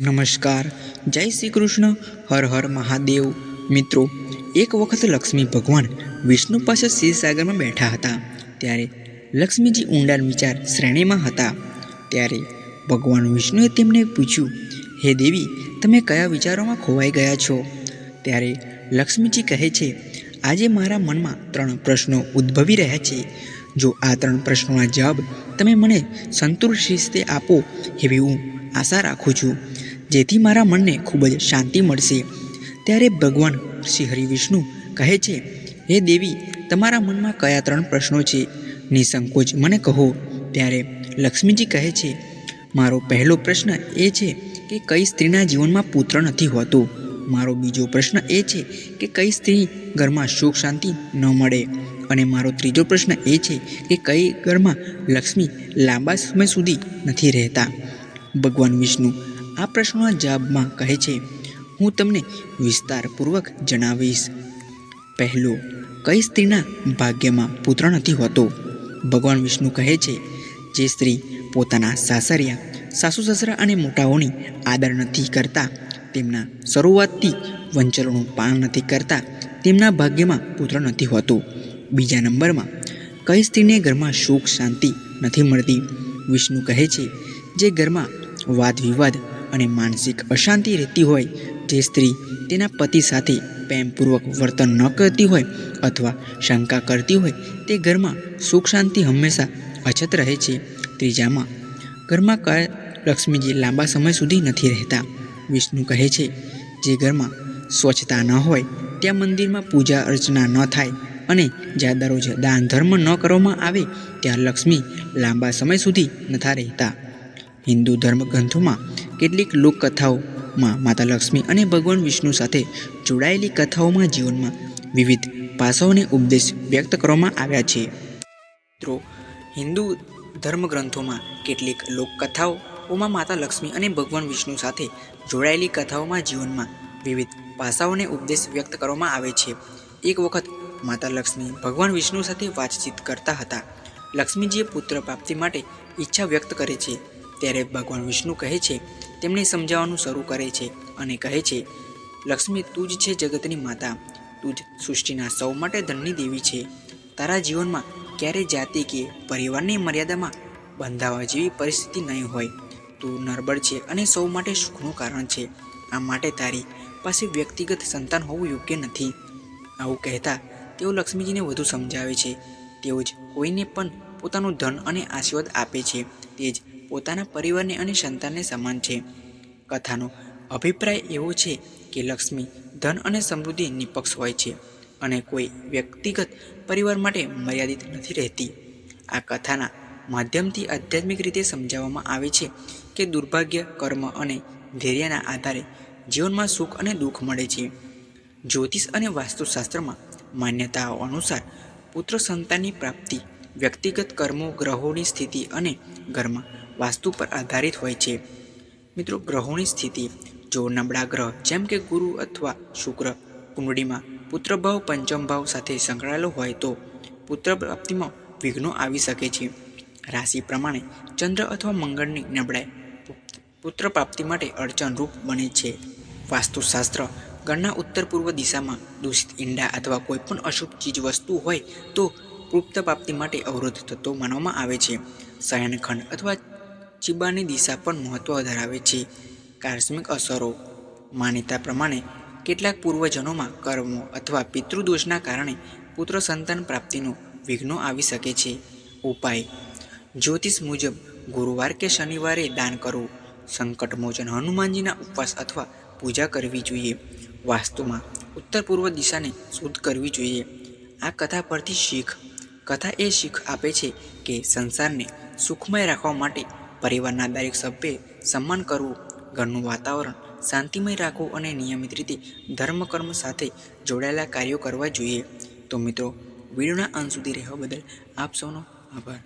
નમસ્કાર. જય શ્રી કૃષ્ણ. હર હર મહાદેવ. મિત્રો, એક વખત લક્ષ્મી ભગવાન વિષ્ણુ પાસે શિવસાગરમાં બેઠા હતા. ત્યારે લક્ષ્મીજી ઊંડાણ વિચાર શ્રેણીમાં હતા. ત્યારે ભગવાન વિષ્ણુએ તેમને પૂછ્યું, હે દેવી, તમે કયા વિચારોમાં ખોવાઈ ગયા છો? ત્યારે લક્ષ્મીજી કહે છે, આજે મારા મનમાં ત્રણ પ્રશ્નો ઉદ્ભવી રહ્યા છે. જો આ ત્રણ પ્રશ્નોના જવાબ તમે મને સંતુષ્ટ રીતે આપો, એવી હું આશા રાખું છું. જેથી મારા મનને ખૂબ જ શાંતિ મળશે. ત્યારે ભગવાન શ્રી હરિવિષ્ણુ કહે છે, હે દેવી, તમારા મનમાં કયા ત્રણ પ્રશ્નો છે? નિસંકોચ મને કહો. ત્યારે લક્ષ્મીજી કહે છે, મારો પહેલો પ્રશ્ન એ છે કે કઈ સ્ત્રીના જીવનમાં પુત્ર નથી હોતો. મારો બીજો પ્રશ્ન એ છે કે કઈ સ્ત્રી ઘરમાં સુખ શાંતિ ન મળે. અને મારો ત્રીજો પ્રશ્ન એ છે કે કઈ ઘરમાં લક્ષ્મી લાંબા સમય સુધી નથી રહેતા. ભગવાન વિષ્ણુ આ પ્રશ્નોના જવાબમાં કહે છે, હું તમને વિસ્તારપૂર્વક જણાવીશ. પહેલો, કઈ સ્ત્રીના ભાગ્યમાં પુત્ર નથી હોતો? ભગવાન વિષ્ણુ કહે છે, જે સ્ત્રી પોતાના સાસરિયા, સાસુ સસરા અને મોટાઓની આદર નથી કરતા, તેમના શરૂઆતથી વંચલોનું પાલન નથી કરતા, તેમના ભાગ્યમાં પુત્ર નથી હોતો. બીજા નંબરમાં, કઈ સ્ત્રીને ઘરમાં સુખ શાંતિ નથી મળતી? વિષ્ણુ કહે છે, જે ઘરમાં વાદ વિવાદ અને માનસિક અશાંતિ રહેતી હોય, જે સ્ત્રી તેના પતિ સાથે પ્રેમપૂર્વક વર્તન ન કરતી હોય અથવા શંકા કરતી હોય, તે ઘરમાં સુખ શાંતિ હંમેશા અછત રહે છે. ત્રીજામાં, ઘરમાં ક લક્ષ્મીજી લાંબા સમય સુધી નથી રહેતા. વિષ્ણુ કહે છે, જે ઘરમાં સ્વચ્છતા ન હોય, ત્યાં મંદિરમાં પૂજા અર્ચના ન થાય અને જ્યાં દરરોજ દાન ધર્મ ન કરવામાં આવે, ત્યાં લક્ષ્મી લાંબા સમય સુધી નથી રહેતા. હિન્દુ ધર્મ ગ્રંથોમાં કેટલીક લોકકથાઓમાં માતા લક્ષ્મી અને ભગવાન વિષ્ણુ સાથે જોડાયેલી કથાઓમાં જીવનમાં વિવિધ પાસાઓને ઉપદેશ વ્યક્ત કરવામાં આવ્યા છે. મિત્રો, હિન્દુ ધર્મગ્રંથોમાં કેટલીક લોકકથાઓમાં માતા લક્ષ્મી અને ભગવાન વિષ્ણુ સાથે જોડાયેલી કથાઓમાં જીવનમાં વિવિધ પાસાઓને ઉપદેશ વ્યક્ત કરવામાં આવે છે. એક વખત માતા લક્ષ્મી ભગવાન વિષ્ણુ સાથે વાતચીત કરતા હતા. લક્ષ્મીજીએ પુત્ર પ્રાપ્તિ માટે ઈચ્છા વ્યક્ત કરે છે. ત્યારે ભગવાન વિષ્ણુ કહે છે, તેમણે સમજાવવાનું શરૂ કરે છે અને કહે છે, લક્ષ્મી, તું જ છે જગતની માતા. તું જ સૃષ્ટિના સૌ માટે ધનની દેવી છે. તારા જીવનમાં ક્યારેય જાતિ કે પરિવારની મર્યાદામાં બંધાવા જેવી પરિસ્થિતિ નહીં હોય. તું નરબળ છે અને સૌ માટે સુખનું કારણ છે. આ માટે તારી પાસે વ્યક્તિગત સંતાન હોવું યોગ્ય નથી. આવું કહેતા તેઓ લક્ષ્મીજીને વધુ સમજાવે છે. તેઓ જ કોઈને પણ પોતાનું ધન અને આશીર્વાદ આપે છે. તે જ પોતાના પરિવારને અને સંતાનને સમાન છે. કથાનો અભિપ્રાય એવો છે કે લક્ષ્મી ધન અને સમૃદ્ધિ નિપક્ષ હોય છે અને કોઈ વ્યક્તિગત પરિવાર માટે મર્યાદિત નથી રહેતી. આ કથાના માધ્યમથી આધ્યાત્મિક રીતે સમજાવવામાં આવે છે કે દુર્ભાગ્ય, કર્મ અને ધૈર્યના આધારે જીવનમાં સુખ અને દુઃખ મળે છે. જ્યોતિષ અને વાસ્તુશાસ્ત્રમાં માન્યતાઓ અનુસાર પુત્ર સંતાનની પ્રાપ્તિ વ્યક્તિગત કર્મો, ગ્રહોની સ્થિતિ અને ઘરમાં વાસ્તુ પર આધારિત હોય છે. મિત્રો, ગ્રહોની સ્થિતિ જો નબળા ગ્રહ, જેમ કે ગુરુ અથવા શુક્ર, કુંડળીમાં પુત્રભાવ પંચમ ભાવ સાથે સંકળાયેલો હોય તો પુત્ર પ્રાપ્તિમાં વિઘ્નો આવી શકે છે. રાશિ પ્રમાણે ચંદ્ર અથવા મંગળની નબળાઈ પુત્ર પ્રાપ્તિ માટે અડચણરૂપ બને છે. વાસ્તુશાસ્ત્ર ઘરના ઉત્તર પૂર્વ દિશામાં દૂષિત ઈંડા અથવા કોઈપણ અશુભ ચીજ વસ્તુ હોય તો પુખ્ત પ્રાપ્તિ માટે અવરોધ થતો માનવામાં આવે છે. શયનખંડ અથવા ચીબાની દિશા પણ મહત્વ ધરાવે છે. કાર્સ્મિક અસરો. માન્યતા પ્રમાણે, કેટલાક પૂર્વજનોમાં કર્મો અથવા પિતૃદોષના કારણે પુત્ર સંતાન પ્રાપ્તિનો વિઘ્નો આવી શકે છે. ઉપાય. જ્યોતિષ મુજબ, ગુરુવાર કે શનિવારે દાન કરવું સંકટમોચન હનુમાનજીના ઉપવાસ અથવા પૂજા કરવી જોઈએ. વાસ્તુમાં, ઉત્તર પૂર્વ દિશાને શુદ્ધ કરવી જોઈએ. આ કથા પરથી શીખ. કથા એ શીખ આપે છે કે સંસારને સુખમય રાખવા માટે પરિવારના દરેક સભ્યે સન્માન કરવું, ઘરનું વાતાવરણ શાંતિમય રાખવું અને નિયમિત રીતે ધર્મકર્મ સાથે જોડાયેલા કાર્યો કરવા જોઈએ. તો મિત્રો, વિડીયોના અંત સુધી રહેવા બદલ આપ સૌનો આભાર.